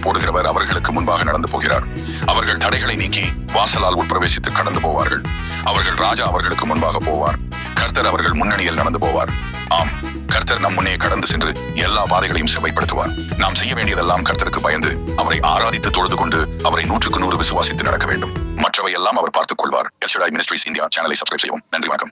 போடுகிறவர் அவர்களுக்கு முன்பாக நடந்து போகிறார். அவர்கள் தடைகளை நீக்கி வாசலால் உட்பிரவேசித்து கடந்து போவார்கள். அவர்கள் ராஜா அவர்களுக்கு முன்பாக போவார். கர்த்தர் அவர்கள் முன்னணியில் நடந்து போவார். ஆம் கர்த்தர் நம் முன்னே கடந்து சென்று எல்லா பாதைகளையும் செவ்வாய்ப்படுத்துவார் நாம் செய்ய வேண்டியதெல்லாம் கர்த்தருக்கு பயந்து அவரை ஆராதித்து தொழுது கொண்டு அவரை நூற்றுக்கு நூறு விசுவாசித்து நடக்க வேண்டும். மற்றவை எல்லாம் அவர் பார்த்துக் கொள்வார். எல்ஷடாய் மினிஸ்ட்ரிஸ் இந்தியா சேனலை சப்ஸ்கிரைப் செய்வோம் நன்றி வணக்கம்.